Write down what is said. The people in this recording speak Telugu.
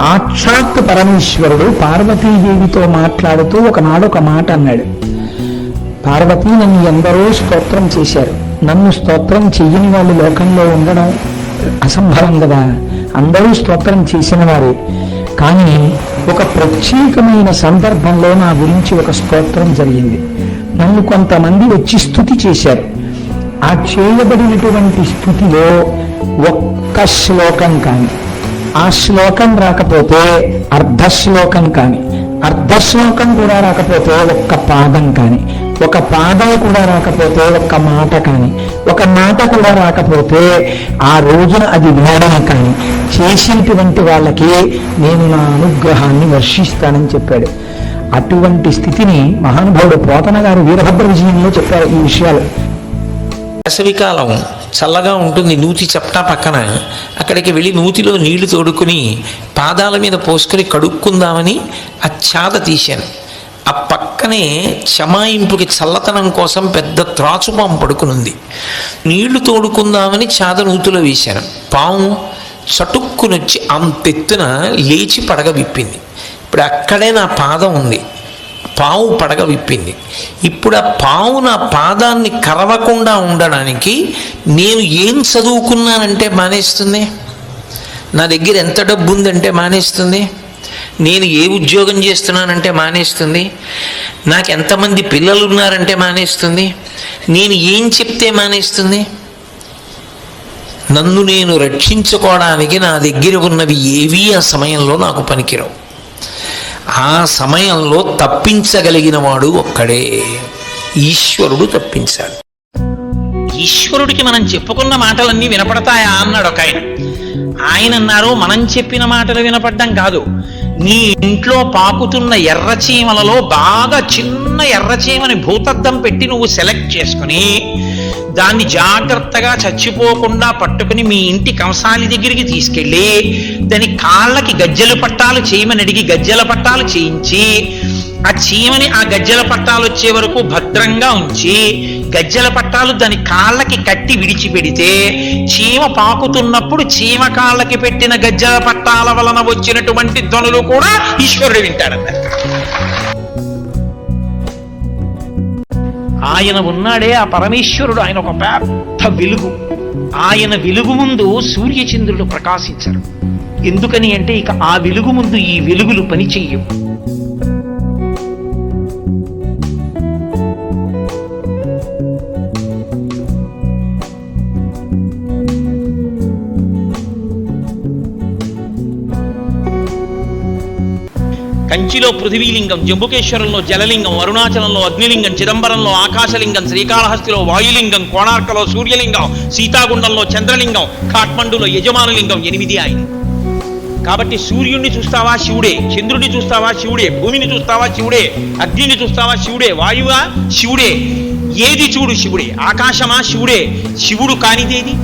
సాక్షాత్ పరమేశ్వరుడు పార్వతీదేవితో మాట్లాడుతూ ఒకనాడు ఒక మాట అన్నాడు. పార్వతీ నన్ను ఎందరో స్తోత్రం చేశారు. నన్ను స్తోత్రం చెయ్యని వాళ్ళు లోకంలో ఉండడం అసంభవం కదా. అందరూ స్తోత్రం చేసిన వారే. కానీ ఒక ప్రత్యేకమైన సందర్భంలో నా గురించి ఒక స్తోత్రం జరిగింది. నన్ను కొంతమంది వచ్చి స్థుతి చేశారు. ఆ చేయబడినటువంటి స్థుతిలో ఒక్క శ్లోకం కానీ ఆ శ్లోకం రాకపోతే అర్ధ శ్లోకం కానీ అర్ధ శ్లోకం కూడా రాకపోతే ఒక్క పాదం కానీ ఒక పాదం కూడా రాకపోతే ఒక్క మాట కానీ ఒక మాట కూడా రాకపోతే ఆ రోజున అది వినడం కానీ చేసినటువంటి వాళ్ళకి నేను నా అనుగ్రహాన్ని వర్షిస్తానని చెప్పాడు. అటువంటి స్థితిని మహానుభావుడు పోతన గారు వీరభద్ర విజయంలో చెప్పారు ఈ విషయాలు. వేసవికాలం చల్లగా ఉంటుంది నూతి చప్టా పక్కన. అక్కడికి వెళ్ళి నూతిలో నీళ్ళు తోడుకుని పాదాల మీద పోసుకొని కడుక్కుందామని ఆ చాద తీశాను. ఆ పక్కనే చమాయింపుకి చల్లతనం కోసం పెద్ద త్రాచుపాము పడుకునుంది. నీళ్ళు తోడుకుందామని చాద నూతిలో వేశాను. పాము చటుక్కునొచ్చి అంతెత్తున లేచి పడగ విప్పింది. ఇప్పుడు అక్కడే నా పాదం ఉంది. పావు పడగ విప్పింది. ఇప్పుడు ఆ పావు నా పాదాన్ని కరవకుండా ఉండడానికి నేను ఏం చదువుకున్నానంటే మానేస్తుంది? నా దగ్గర ఎంత డబ్బు ఉందంటే మానేస్తుంది? నేను ఏ ఉద్యోగం చేస్తున్నానంటే మానేస్తుంది? నాకు ఎంతమంది పిల్లలు ఉన్నారంటే మానేస్తుంది? నేను ఏం చెప్తే మానేస్తుంది? నన్ను నేను రక్షించుకోవడానికి నా దగ్గర ఉన్నవి ఏవీ ఆ సమయంలో నాకు పనికిరావు. ఆ సమయంలో తప్పించగలిగిన వాడు ఒక్కడే. ఈశ్వరుడు తప్పించాడు ఈశ్వరుడికి మనం చెప్పుకున్న మాటలన్నీ వినపడతాయా? అన్నాడు ఒక ఆయన. ఆయన అన్నారు మనం చెప్పిన మాటలు వినపడ్డం కాదు. నీ ఇంట్లో పాకుతున్న ఎర్రచీమలలో బాగా చిన్న ఎర్రచీమని భూతద్దం పెట్టి నువ్వు సెలెక్ట్ చేసుకుని దాన్ని జాగ్రత్తగా చచ్చిపోకుండా పట్టుకుని మీ ఇంటి కంసాలి దగ్గరికి తీసుకెళ్ళి దాని కాళ్ళకి గజ్జెల పట్టాలు చేయమని అడిగి గజ్జెల పట్టాలు చేయించి ఆ చీమని ఆ గజ్జెల పట్టాలు వచ్చే వరకు భద్రంగా ఉంచి గజ్జెల పట్టాలు దాని కాళ్ళకి కట్టి విడిచిపెడితే చీమ పాకుతున్నప్పుడు చీమ కాళ్ళకి పెట్టిన గజ్జెల పట్టాల వలన వచ్చినటువంటి ధ్వనులు కూడా ఈశ్వరుడు వింటాడన్నారు ఆయన ఉన్నాడే ఆ పరమేశ్వరుడు ఆయన ఒక పెద్ద వెలుగు. ఆయన వెలుగు ముందు సూర్యచంద్రులు ప్రకాశించరు. ఎందుకని అంటే ఇక ఆ వెలుగు ముందు ఈ వెలుగులు పనిచేయవు. కంచిలో పృథివీలింగం జంబుకేశ్వరంలో జలలింగం అరుణాచలంలో అగ్నిలింగం చిదంబరంలో ఆకాశలింగం శ్రీకాళహస్తిలో వాయులింగం కోణార్కలో సూర్యలింగం సీతాగుండంలో చంద్రలింగం కాఠ్మండులో యజమానులింగం ఎనిమిది ఆయన. కాబట్టి సూర్యుడిని చూస్తావా శివుడే చంద్రుడిని చూస్తావా శివుడే భూమిని చూస్తావా శివుడే అగ్నిని చూస్తావా శివుడే వాయువా శివుడే ఏది చూడు శివుడే ఆకాశమా శివుడే శివుడు కానిదేది?